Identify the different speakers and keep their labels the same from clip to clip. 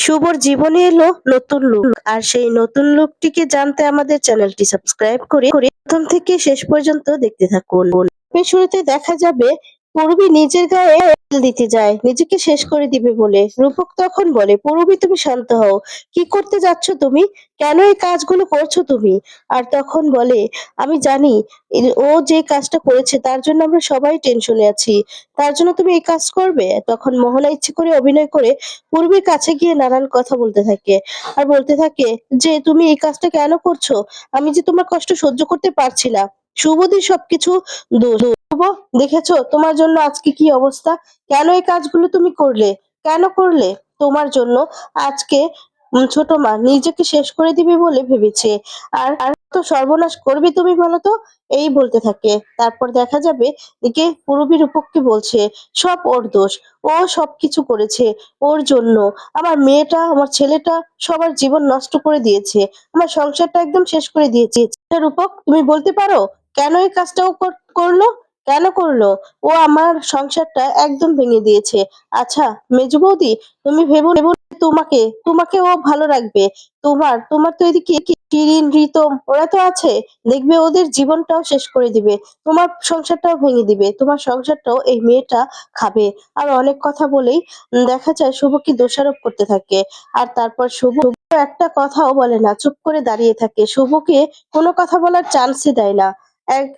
Speaker 1: শুভর জীবনে এলো নতুন লুক আর সেই নতুন লুকটিকে জানতে আমাদের চ্যানেলটি সাবস্ক্রাইব করে, প্রথম থেকে শেষ পর্যন্ত দেখতে থাকুন। শুরুতে দেখা যাবে পূর্বী নিজের গায়ে দিতে যায়, নিজেকে শেষ করে দিবে বলে। রূপক তখন বলে, পূর্বী তুমি শান্ত হও। কি করতে যাচ্ছ তুমি? কেন এই কাজগুলো করছ তুমি? আর তখন বলে, আমি জানি ও যে কাজটা করেছে তার জন্য আমরা সবাই টেনশনে আছি। তার জন্য তুমি এই কাজ করবে? তখন মোহনা ইচ্ছে করে অভিনয় করে পূর্বীর কাছে গিয়ে নানান কথা বলতে থাকে। আর বলতে থাকে, যে তুমি এই কাজটা কেন করছ? আমি যে তোমার কষ্ট সহ্য করতে পারছি না। শুভদি সবকিছু দোষ। দেখেছ? তোমার জন্য আজকে কি অবস্থা? কেন এই কাজগুলো তুমি করলে? কেন করলে? তোমার জন্য আজকে ছোট মা, নিজেকে শেষ করে দিবে বলে ভেবেছে। আর আর তো সর্বনাশ করবে তুমি বলো তো? এই বলতে থাকে। তারপর দেখা যাবে একে পুরবীর উপককে বলছে, সব ওর দোষ। ও সবকিছু করেছে ওর জন্য। আমার মেয়েটা, আমার ছেলেটা সবার জীবন নষ্ট করে দিয়েছে। আমার সংসারটা একদম শেষ করে দিয়েছে। রূপক, তুমি বলতে পারো? কেন এই কাজটা ও কর- করল? কেন করল? ও আমার সংসারটা একদম ভেঙে দিয়েছে। আচ্ছা মেজু বৌদি, তুমি ভেবো তোমাকে তোমাকে ও ভালো রাখবে। তোমার তোমার তো এদিকে কি শিরিন রিতম ওরা তো আছে। দেখবে ওদের জীবনটাও শেষ করে দিবে। তোমার সংসারটাও ভেঙে দিবে। তোমার সংসারটাও এই মেয়েটা খাবে। আর অনেক কথা বলেই দেখা যায় শুভকে দোষারোপ করতে থাকে। আর তারপর শুভ একটা কথাও বলে না, চুপ করে দাঁড়িয়ে থাকে। শুভকে কোনো কথা বলার চান্সই দেয় না।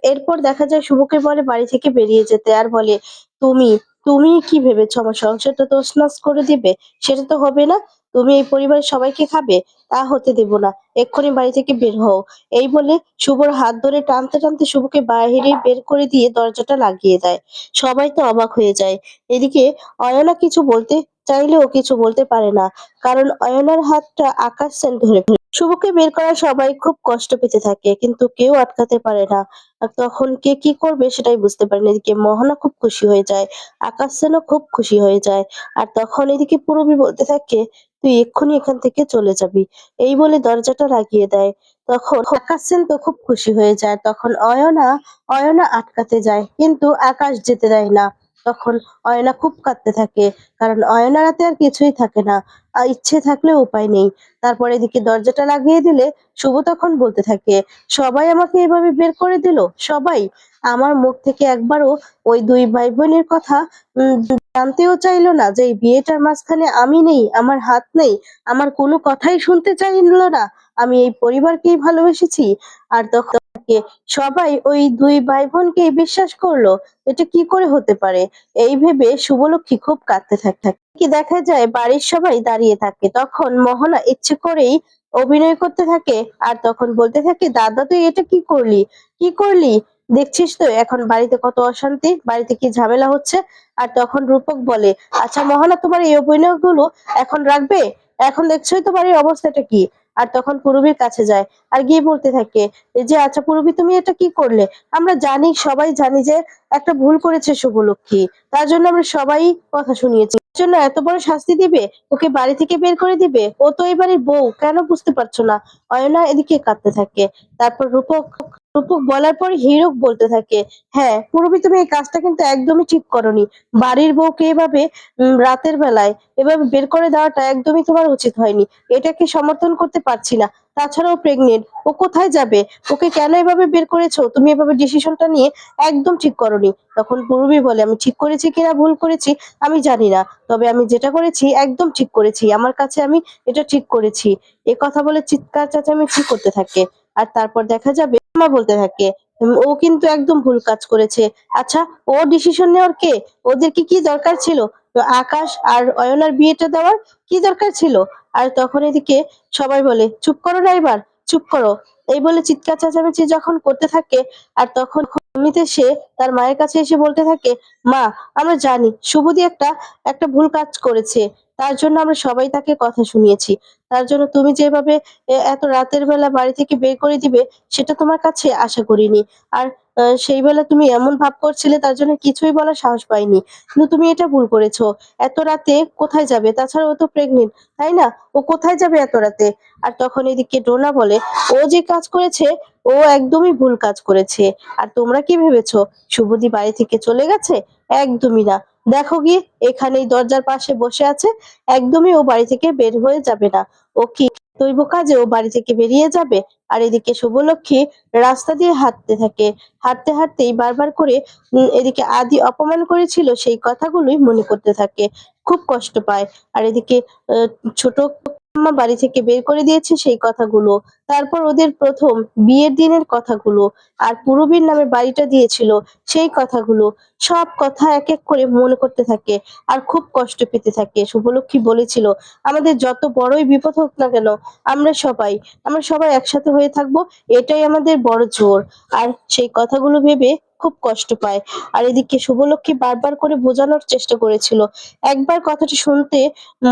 Speaker 1: এরপর দেখা যায় শুভকে বলে বাড়ি থেকে বেরিয়ে যেতে আর বলে, তুমি তুমি কি ভেবেছো? আমার সংসারটা তো তছনছ করে দিবে। সেটা তো হবে না। তুমি এই পরিবারের সবাইকে খাবে? তা হতে দেব না। এক্ষুনি বাড়ি থেকে বের হও। এই বলে শুভর হাত ধরে টানতে টানতে শুভকে বাইরে বের করে দিয়ে দরজাটা লাগিয়ে দেয়। সবাই তো অবাক হয়ে যায়। এদিকে অয়না কিছু বলতে চাইলেও কিছু বলতে পারে না। কারণ অয়নার হাতটা আকাশ সেন ধরে। শুভকে বের করা সবাই খুব কষ্ট পেতে থাকে, কিন্তু কেউ আটকাতে পারে না। তখন কে কি করবে সেটাই বুঝতে পারে না এদিকে মোহনা খুব খুশি হয়ে যায়, আকাশ সেনও খুব খুশি হয়ে যায়। আর তখন এদিকে পুরবী বলতে থাকে, তুই এক্ষুনি এখান থেকে চলে যাবি। এই বলে দরজাটা লাগিয়ে দেয়। তখন আকাশ সেন তো খুব খুশি হয়ে যায়। তখন অয়না অয়না আটকাতে যায়, কিন্তু আকাশ যেতে দেয় না। তখন অয়না খুব কাঁদতে থাকে। কারণ অয়নার হাতে আর কিছুই থাকে না। ইচ্ছে থাকলে উপায় নেই। তারপর এদিকে দরজাটা লাগিয়ে দিলে শুভ তখন বলতে থাকে, সবাই আমাকে এভাবে বের করে দিল? সবাই? আমার মুখ থেকে একবারও ওই দুই ভাই বোনের কথা জানতেও চাইলো না যে এই বিয়েটার মাঝখানে আমি নেই, আমার হাত নেই, আমার কোনো কথাই শুনতে চাইলো না। আমি এই পরিবারকেই ভালোবেসেছি। আর তখন তাকে সবাই ওই দুই ভাই বোনকেই বিশ্বাস করল, এটা কি করে হতে পারে? এই ভেবে শুভলক্ষ্মী খুব কাঁদতে থাকে কি দেখা যায় বাড়ির সবাই দাঁড়িয়ে থাকে। তখন মোহনা ইচ্ছে করেই অভিনয় করতে থাকে আর তখন বলতে থাকে, দাদা, তুই এটা কি করলি? কি করলি? দেখছিস তো, এখন বাড়িতে কত অশান্তি, বাড়িতে কি ঝামেলা হচ্ছে? আর তখন রূপক বলে আচ্ছা মোহনা তোমার এই অভিনয়গুলো এখন রাখবে? এখন দেখছোই তো বাড়ির অবস্থাটা কি? আর তখন পুরবীর কাছে যায় আর গিয়ে বলতে থাকে যে আচ্ছা পুরবী তুমি এটা কি করলে? আমরা জানি, সবাই জানি যে একটা ভুল করেছে শুভলক্ষ্মী। তার জন্য আমরা সবাই কথা শুনিয়েছি। জন্য এত বড় শাস্তি দিবে? ওকে বাড়ি থেকে বের করে দিবে? ও তো এই বাড়ির বউ, কেন বুঝতে পারছ না? অয়না এদিকে কাঁদতে থাকে। তারপর রূপক রূপক বলার পর হিরক বলতে থাকে হ্যাঁ পুরবী, তুমি এই কাজটা কিন্তু একদমই ঠিক করনি। বাড়ির বউকে এভাবে রাতের বেলায় এভাবে বের করে দেওয়াটা একদমই তোমার উচিত হয়নি। এটাকে সমর্থন করতে পারছি না। তাছাড়াও প্রেগনেন্ট ও কোথায় যাবে? ওকে কেন এভাবে বের করেছ? তুমি এভাবে ডিসিশনটা নিয়ে একদম ঠিক করনি। তখন পূর্বী বলে, আমি ঠিক করেছি কিনা? ভুল করেছি? আমি জানি না। তবে আমি যেটা করেছি, একদম ঠিক করেছি। আমার কাছে আমি এটা ঠিক করেছি। এ কথা বলে চিৎকার চেঁচামেচি করতে থাকে। আর তারপর দেখা যাবে মা বলতে থাকে ও কিন্তু একদম ভুল কাজ করেছে। আচ্ছা ও ডিসিশন নেওয়ার কে? ওদেরকে কি দরকার ছিল? আকাশ আর অয়নার বিয়েটা দেওয়ার কি দরকার ছিল? আর তখন এদিকে সবাই বলে, চুপ করো এবার, চুপ করো। এই বলে চিৎকার চেঁচামেচি যখন করতে থাকে, আর তখন এমনিতে সে তার মায়ের কাছে এসে বলতে থাকে, মা, আমরা জানি, শুভদি একটা একটা ভুল কাজ করেছে। তার জন্য আমরা সবাই তাকে কথা শুনিয়েছি। তার জন্য তুমি যেভাবে এত রাতের বেলা বাড়ি থেকে বের করে দিবে, সেটা তোমার কাছে আশা করিনি। আর সেই বেলা তুমি এমন ভাব করছিলে, তার জন্য কিছুই বলার সাহস পাইনি। কিন্তু তুমি এটা ভুল করেছ। এত রাতে কোথায় যাবে? তাছাড়া ও তো প্রেগনেন্ট তাই না? ও কোথায় যাবে এত রাতে? আর তখন এদিকে ডোনা বলে, ও যে কাজ করেছে, ও একদমই ভুল কাজ করেছে। আর তোমরা কি ভেবেছো? শুভদি বাড়ি থেকে চলে গেছে? একদমই না। দেখো গিয়ে, এখানেই দরজার পাশে বসে আছে, একদমই ও বাড়ি থেকে বের হয়ে যাবে না। ও কি দৈব কাজে ও বাড়ি থেকে বেরিয়ে যাবে? আর এদিকে শুভলক্ষ্মী রাস্তা দিয়ে হাঁটতে থাকে। হাঁটতে হাঁটতেই বারবার করে এদিকে আদি অপমান করেছিল সেই কথাগুলোই মনে করতে থাকে। খুব কষ্ট পায়। আর এদিকে ছোট মা বাড়ি থেকে বের করে দিয়েছে সেই কথাগুলো। তারপর ওদের প্রথম বিয়ের দিনের কথাগুলো আর পূরবীর নামে বাড়িটা দিয়েছিল সেই কথাগুলো। সব কথা এক এক করে মনে করতে থাকে আর খুব কষ্ট পেতে থাকে। শুভলক্ষ্মী বলেছিল, আমাদের যত বড়ই বিপদ হোক না কেন, আমরা সবাই আমরা সবাই একসাথে হয়ে থাকব, এটাই আমাদের বড় জোর। আর সেই কথাগুলো ভেবে খুব কষ্ট পায়। আর এদিকে শুভলক্ষ্মী বারবার করে বোঝানোর চেষ্টা করেছিল। একবার কথাটি শুনতে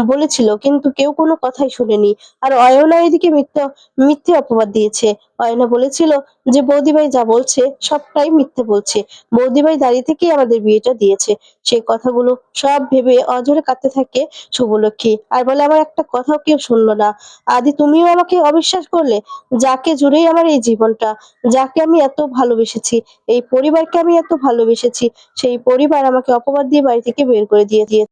Speaker 1: বলেছিল, কিন্তু কেউ কোনো কথাই শুনেনি। আর অয়না এদিকে মিথ্যা, মিথ্যে অপবাদ দিয়েছে। অয়না বলেছিল যে, বৌদিভাই যা বলছে, সবটাই মিথ্যে বলছে। বৌদিভাই দাঁড়িয়ে থেকেই আমাদের বিয়েটা দিয়েছে। সেই কথাগুলো সব ভেবে অঝরে কাঁদতে থাকে শুভলক্ষ্মী। আর বলে, আমার একটা কথাও কেউ শুনলো না। আদি, তুমিও আমাকে অবিশ্বাস করলে? যাকে জুড়েই আমার এই জীবনটা, যাকে আমি এত ভালোবেসেছি, এই পরিবারকে আমি এত ভালোবেসেছি। সেই পরিবার আমাকে অপবাদ দিয়ে বাড়ি থেকে বের করে দিয়ে দিয়ে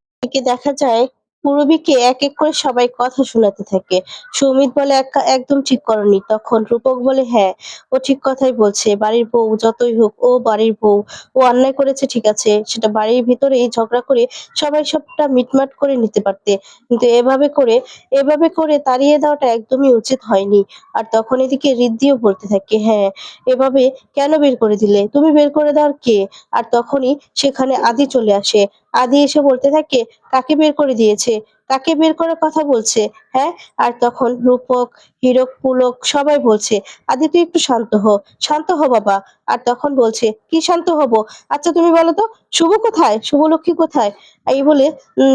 Speaker 1: দেখা যায় পূরবীকে এক এক করে সবাই কথা শোনাতে থাকে। সৌমিত বলে, "এক- একদম ঠিক করনি। তখন রূপক বলে হ্যাঁ ও ঠিক কথাই বলছে। বাড়ির বউ যতই হোক, ও বাড়ির বউ। ও অন্যায় করেছে, ঠিক আছে। সেটা বাড়ির ভিতরে ঝগড়া করে সবাই সবটা মিটমাট করে নিতে পারতে। কিন্তু এভাবে করে এভাবে করে তাড়িয়ে দেওয়াটা একদমই উচিত হয়নি। আর তখন এদিকে রিদ্ধিও বলতে থাকে হ্যাঁ এভাবে কেন বের করে দিলে? তুমি বের করে দেওয়ার কে? আর তখনই সেখানে আদি চলে আসে। আদি এসে বলতে থাকে, কাকে বের করে দিয়েছে? কাকে বের করার কথা বলছে? হ্যাঁ? আর তখন রূপক, হীরক, পুলক সবাই বলছে, আদি তুই একটু শান্ত হ শান্ত হ বাবা। আর তখন বলছে, কি শান্ত হব? আচ্ছা তুমি বলো তো, শুভ কোথায়? শুভলক্ষ্মী কোথায়? এই বলে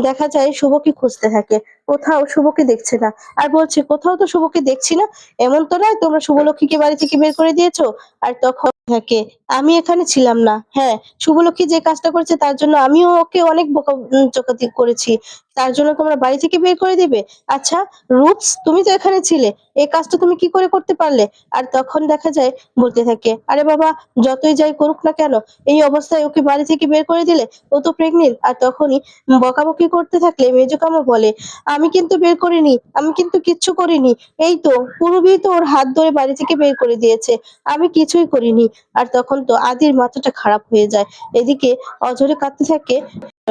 Speaker 1: দেখা যায় শুভকে খুঁজতে থাকে, কোথাও শুভকে দেখছে না। আর বলছে, কোথাও তো শুভকে দেখছি না। এমন তো নয় তোমরা শুভলক্ষ্মীকে বাড়ি থেকে বের করে দিয়েছ? আর তখন থাকে। আমি এখানে ছিলাম না। হ্যাঁ শুভলক্ষ্মী যে কাজটা করেছে তার জন্য আমিও ওকে অনেক বকা চকাতি করেছি। তার জন্য তোমরা বাড়ি থেকে বের করে দিবে? আচ্ছা রুপস, তুমি তো এখানে ছিলে। এই কাজটা তুমি কি করে করতে পারলে? আর তখন দেখা যায়, বলতে থাকে, আরে বাবা, যতই যাই করুক না কেন, এই অবস্থায় ওকে বাড়ি থেকে বের করে দিলে ও তো প্রেগনেন্ট আর তখনই বকাবকি করতে থাকলে মেজকামা বলে, আমি কিন্তু বের করিনি, আমি কিন্তু কিচ্ছু করিনি। এই তো পূর্বেই তো ওর হাত ধরে বাড়ি থেকে বের করে দিয়েছে। আমি কিছুই করিনি। আর তখন তো আদির মাথাটা খারাপ হয়ে যায়। এদিকে অঝরে কাঁদতে থাকে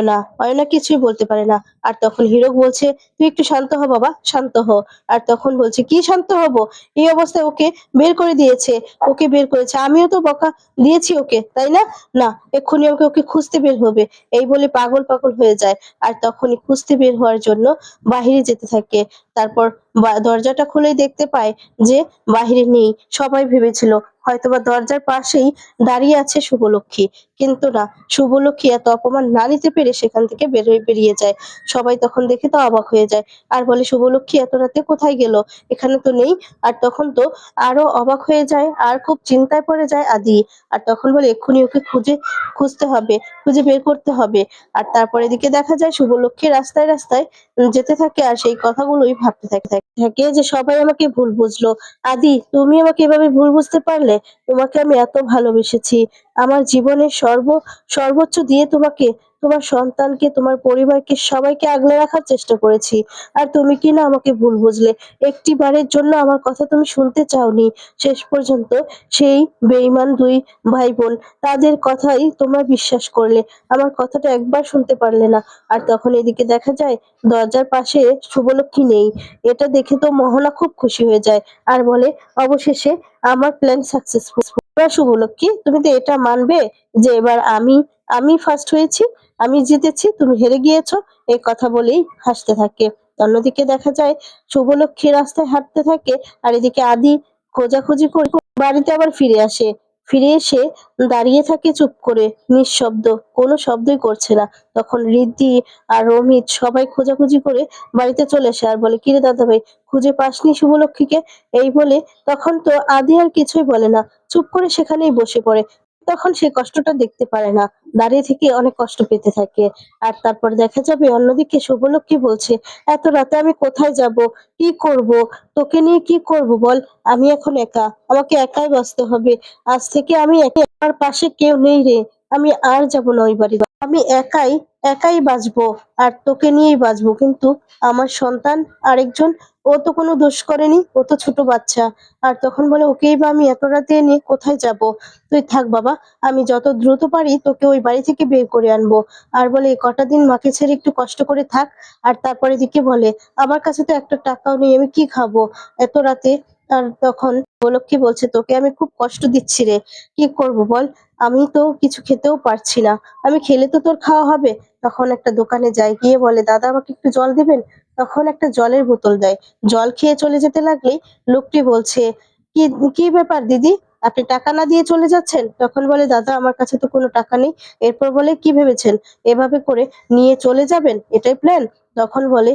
Speaker 1: না অয়না কিছুই বলতে পারে না। আর তখন হিরক বলছে, তুই একটু শান্ত হ বাবা, শান্ত হ। আর তখন বলছে, কি শান্ত হব? এই অবস্থায় ওকে বের করে দিয়েছে, ওকে বের করেছে। আমিও তো বকা দিয়েছি ওকে, তাই না? না, এক্ষুনি ওকে ওকে খুঁজতে বের হবে। এই বলে পাগল পাগল হয়ে যায়। আর তখনই খুঁজতে বের হওয়ার জন্য বাহিরে যেতে থাকে। তারপর দরজাটা খুলেই দেখতে পায় যে বাহিরে নেই। সবাই ভেবেছিল, হয়তোবা দরজার পাশেই দাঁড়িয়ে আছে শুভলক্ষ্মী। কিন্তু না, শুভলক্ষ্মী এত অপমান না নিতে পেরে সেখান থেকে বেরোয়, বেরিয়ে যায়। সবাই তখন দেখে তো অবাক হয়ে যায়। আর বলে, শুভলক্ষ্মী, এত রাতে কোথায় গেল? এখানে তো নেই। আর তখন তো আরও অবাক হয়ে যায়, আর খুব চিন্তায় পড়ে যায় আদি। আর তখন বলে, এক্ষুনি ওকে খুঁজে, খুঁজতে হবে, খুঁজে বের করতে হবে। আর তারপরে এদিকে দেখা যায়, শুভলক্ষ্মী রাস্তায় রাস্তায় যেতে থাকে, আর সেই কথাগুলোই ভাবতে থাকে। যে সবাই আমাকে ভুল বুঝলো। আদি, তুমি আমাকে এভাবে ভুল বুঝতে পারলে? তোমাকে আমি এত ভালোবেসেছি। আমার জীবনের সর্ব, সর্বোচ্চ দিয়ে তোমাকে, তোমার সন্তানকে, তোমার পরিবারকে সবাইকে আগলে রাখার চেষ্টা করেছি। আর তুমি কি না আমাকে ভুল বুঝলে? একটি বারের জন্য আমার কথা তুমি শুনতে চাওনি। শেষ পর্যন্ত সেই বেঈমান দুই ভাই বোন তাদের কথাই তোমরা বিশ্বাস করলে। আমার কথাটা একবার শুনতে পারলে না। আর তখন এদিকে দেখা যায়, দরজার পাশে শুভলক্ষ্মী নেই। এটা দেখে তো মোহনা খুব খুশি হয়ে যায়। আর বলে, অবশেষে আমার প্ল্যান সাকসেসফুল শুভলক্ষ্মী তুমি তো এটা মানবে যে এবার আমি আমি ফার্স্ট হয়েছি, আমি জিতেছি, তুমি হেরে গিয়েছো? এই কথা বলেই হাসতে থাকে। অন্যদিকে দেখা যায়, শুভলক্ষ্মী রাস্তায় হাঁটতে থাকে আর এদিকে আদি খোঁজাখুঁজি করে বাড়িতে আবার ফিরে আসে। ফিরে এসে দাঁড়িয়ে থাকে চুপ করে। নিঃশব্দ। কোনো শব্দই করছে না। তখন রিদ্ধি আর রমিত সবাই খোঁজাখুঁজি করে বাড়িতে চলে আসে আর বলে, কিরে দাদা ভাই খুঁজে পাসনি শুভলক্ষীকে এই বলে তখন তো আদি আর কিছুই বলে না। চুপ করে সেখানেই বসে পড়ে। তখন সে কষ্টটা দেখতে পারে না। দাঁড়িয়ে থেকে অনেক কষ্ট পেতে থাকে। আর তারপর দেখা যাবে অন্যদিকে শুভলক্ষ্মী বলছে, এত রাতে আমি কোথায় যাব? কি করব? তোকে নিয়ে কি করব বল? আমি এখন একা। আমাকে একাই বাঁচতে হবে। আজ থেকে আমি আমার পাশে কেউ নেই রে। আমি আর যাব না ওই বাড়ি আমি একাই একাই বাঁচবো। আর তোকে নিয়েই বাঁচবো। কিন্তু আমার সন্তান আরেকজন ও তো কোনো দোষ করেনি, ও তো ছোট বাচ্চা। আর তখন বলে, ওকেই বা আমি এত রাতে নিয়ে কোথায় যাব? তুই থাক বাবা, আমি যত দ্রুত পারি তোকে ওই বাড়ি থেকে বের করে আনব। আর বলে কটা দিন মাকে ছেড়ে একটু কষ্ট করে থাক। আর তারপরে দিকে বলে, আমার কাছে তো একটা টাকাও নেই, আমি কি খাব এত রাতে? আর তখন উপলক্ষী বলছে, তোকে আমি খুব কষ্ট দিচ্ছি রে, কি করব বল? আমি তো কিছু খেতেও পারছি না। আমি খেলে তো তোর খাওয়া হবে। তখন একটা দোকানে যায় গিয়ে বলে, দাদা, আমাকে একটু জল দিবেন? তখন একটা জলের বোতল দেয়। জল খেয়ে চলে যেতে লাগলেই লোকটি বলছে, কি কি ব্যাপার দিদি? আপনি টাকা না দিয়ে চলে যাচ্ছেন? তখন বলে, দাদা, আমার কাছে তো কোনো টাকা নেই। এরপর বলে, কি ভেবেছেন? এভাবে করে নিয়ে চলে যাবেন? এটাই প্ল্যান তখন বলে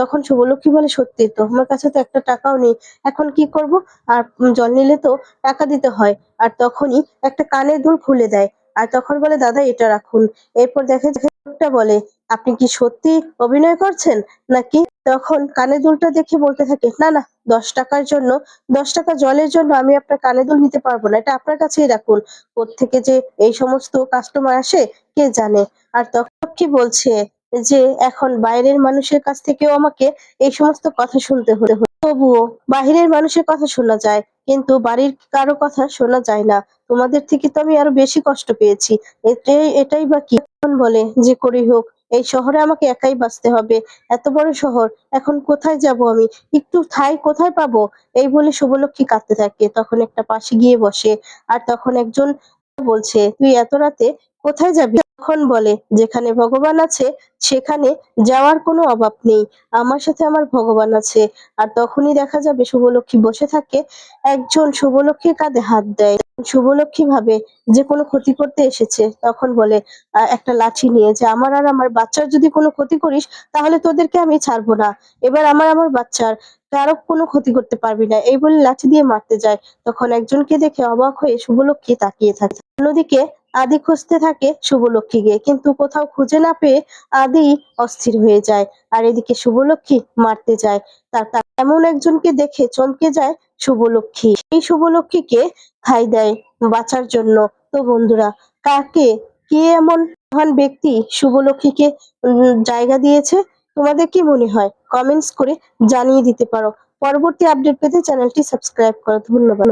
Speaker 1: তখন শুভলক্ষ্মী বলে, সত্যি তো, আমার কাছে তো একটা টাকাও নেই, এখন কি করব? আর জল নিলে তো টাকা দিতে হয়, আর তখনই একটা কানের দুল খুলে দেয়, আর তখন বলে, দাদা, এটা রাখুন। এরপর দেখে লোকটা বলে, আপনি কি সত্যি অভিনয় করছেন নাকি? তখন কানের দুলটা দেখে বলতে থাকে, না না, দশ টাকার জন্য, দশ টাকা জলের জন্য আমি আপনার কানে দুল নিতে পারব না, এটা আপনার কাছেই রাখুন। থেকে যে এই সমস্ত কাস্টমার আসে, কে জানে? আর তখন কি বলছে যে এখন বাইরের মানুষের কাছ থেকেও আমাকে এই সমস্ত কথা শুনতে হতে তবুও বাহিরের মানুষের কথা শোনা যায়, কিন্তু বাড়ির কারও কথা শোনা যায় না। তোমাদের থেকে তো আমি আরও বেশি কষ্ট পেয়েছি। এটাই বা কি? বলে যে করেই হোক, এই শহরে আমাকে একাই বাঁচতে হবে। এত বড় শহর, এখন কোথায় যাব আমি? একটু ঠাই কোথায় পাবো? এই বলে শুভলক্ষ্মী কাঁদতে থাকে। তখন একটা পাশে গিয়ে বসে, আর তখন একজন বলছে, তুই এত রাতে কোথায় যাবি? তখন বলে, যেখানে ভগবান আছে, সেখানে যাওয়ার কোনো অভাব নেই। আমার সাথে আমার ভগবান আছে। আর তখনই দেখা যাবে শুভলক্ষ্মী বসে থাকে। একজন শুভলক্ষ্মীর কাঁধে হাত দেয়। শুভলক্ষ্মী ভাবে যে কোনো ক্ষতি করতে এসেছে। তখন বলে একটা লাঠি নিয়ে যে। আমার আর আমার বাচ্চার যদি কোনো ক্ষতি করিস, তাহলে তোদেরকে আমি ছাড়বো না। এবার আমার আমার বাচ্চার কারও কোনো ক্ষতি করতে পারবি না। এই বলে লাঠি দিয়ে মারতে যায়। তখন একজনকে দেখে অবাক হয়ে শুভলক্ষ্মী তাকিয়ে থাকে। অন্যদিকে আদি খুঁজতে থাকে শুভলক্ষ্মীকে কিন্তু কোথাও খুঁজে না পেয়ে আদি অস্থির হয়ে যায় আর এদিকে শুভলক্ষ্মী মারতে যায়। তার এমন একজনকে দেখে চমকে যায় শুভলক্ষ্মী। এই শুভলক্ষ্মীকে খাই দেয় বাঁচার জন্য। তো বন্ধুরা, কাকে, কে এমন মহান ব্যক্তি শুভলক্ষ্মীকে জায়গা দিয়েছে? তোমাদের কি মনে হয়? কমেন্টস করে জানিয়ে দিতে পারো। পরবর্তী আপডেট পেতে চ্যানেলটি সাবস্ক্রাইব করো। ধন্যবাদ।